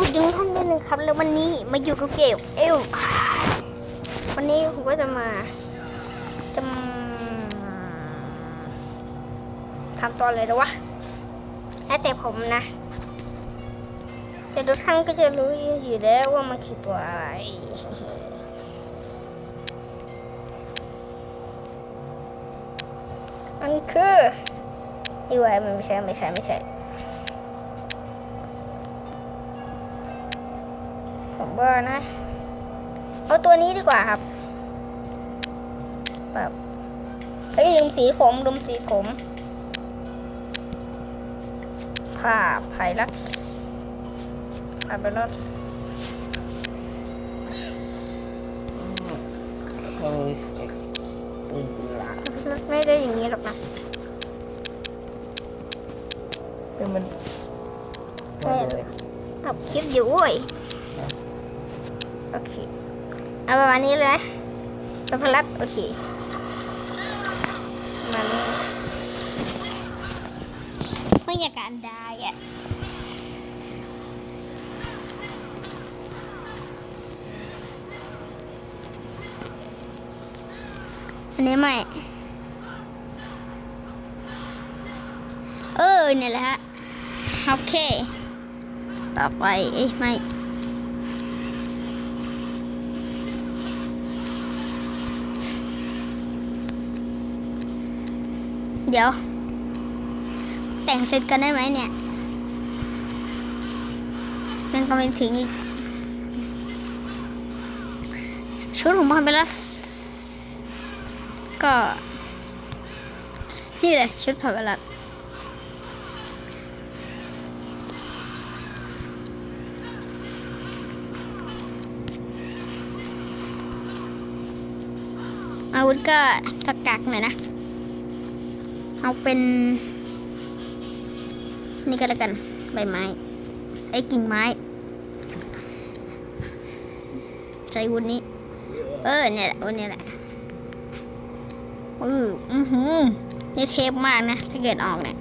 นี้ท่านนิดนึงครับ แล้ววันนี้มาอยู่กับเกมเอลวันนี้ผมก็จะมาจะทำตอนเลยนะวะแล้วแต่ผมนะแต่ทุกท่านก็จะรู้อยู่แล้วว่ามันคือตัวอะไรมันคืออีไวมันไม่ใช่ไม่ใช่ไม่ใช่ ผม ว่านะ เอาตัวนี้ดีกว่าครับ แบบเฮ้ยลืมสีผมลืมสีผมผ้าไผ่ลักผ้าไปแล้วโอ้ยเสียปืนหลักไม่ได้อย่างนี้หรอกนะแต่มันใช่ตับคลิปอยู่เว้ยโอเค เอาประมาณนี้เลยนะสัพลัดโอเคมันไม่อยากการได้อะอันนี้ไม่ เออเนี่ยแหละฮะ โอเค ต่อไป เอ้ยไม่ เดี๋ยว แต่งเสร็จกันได้ไหมเนี่ย มันก็ไม่ถึงอีก ชุดของพาเบลัสก็ นี่เลยชุดพาเบลัสอาวุธก็กักกักๆหน่อยนะ เอาเป็น นี่ก็แล้วกัน ใบไม้ ไอ้กิ่งไม้ ใจวุธนี้ เออ เนี่ยแหละวุธนี้แหละเอออือหือนี่เทปมากนะ ถ้าเกิดออกเนี่ย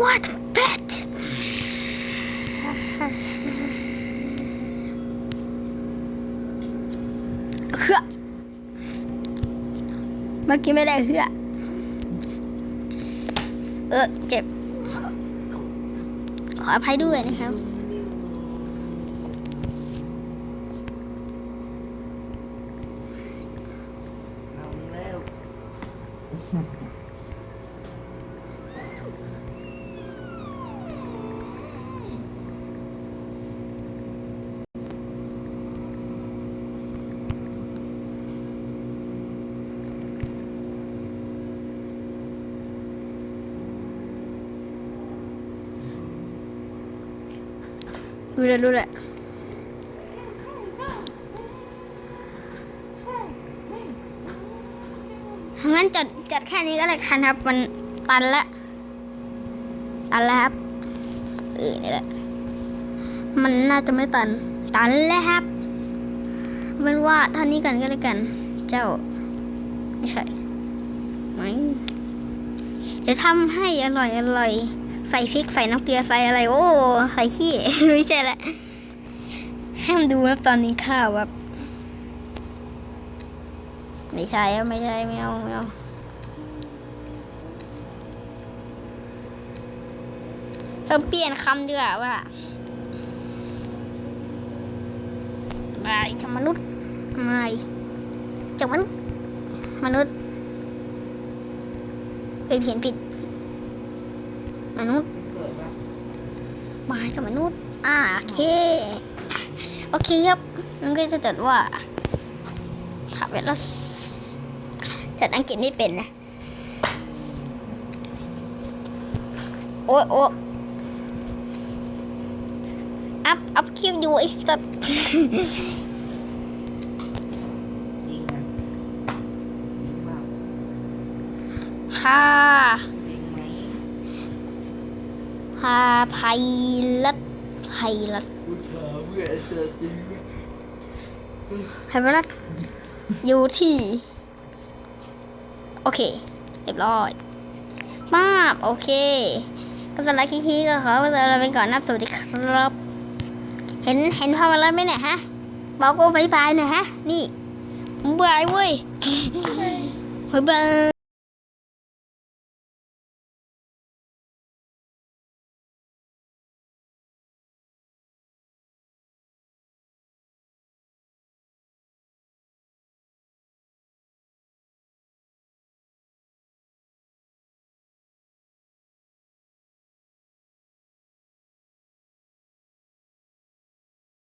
what pet เฮ้อเมื่อกี้ไม่ได้เหือ เออเจ็บ ขออภัยด้วยนะครับ เอาแล้ว รู้เลยรู้เลยงั้นจัดจัดแค่นี้ก็เลยคันครับ มันตันละตันแล้วครับเออนี่แหละ มันน่าจะไม่ตัน ตันแล้วครับเป็นว่าท่านี้กันก็แล้วกัน เจ้า ไม่ใช่ ไม่เดี๋ยวทำให้อร่อยอร่อย ใส่พริกใส่น้ำเกลือใส่อะไร โอ้ใส่ขี้ ไม่ใช่แหละให้มันดูนะตอนนี้ข้าวแบบไม่ใช่ไม่ใช่ไม่เอาไม่เอาเราเปลี่ยนคำดีกว่าว่าบายจะมนุษย์ไม่จะมนุษย์มนุษย์ไปเพียนผิด มนุษย์เกิดว่าบายกับมนุษย์ อ่าโอเค โอเคครับนั่นก็จะจัดว่าขับเวลาจัดอังกฤษไม่เป็นนะ โอ้โอ้อัพ อัพคลิปอยู่ไอ้สัตว์จริงนะจริงมากค่ะ พาไพลัดไพลัดกูถามเพื่อเจอจริงไหมไพลัดอยู่ที่ โอเค เรียบร้อยมาบโอเค ก็สำหรับคลิปก็ขอตัวลาไปก่อนนะสวัสดีครับ เห็นเห็นพอมาแล้วไหมเนี่ยฮะบอกว่าบายบายหน่ยฮะ นี่บายเว้ยบายบาย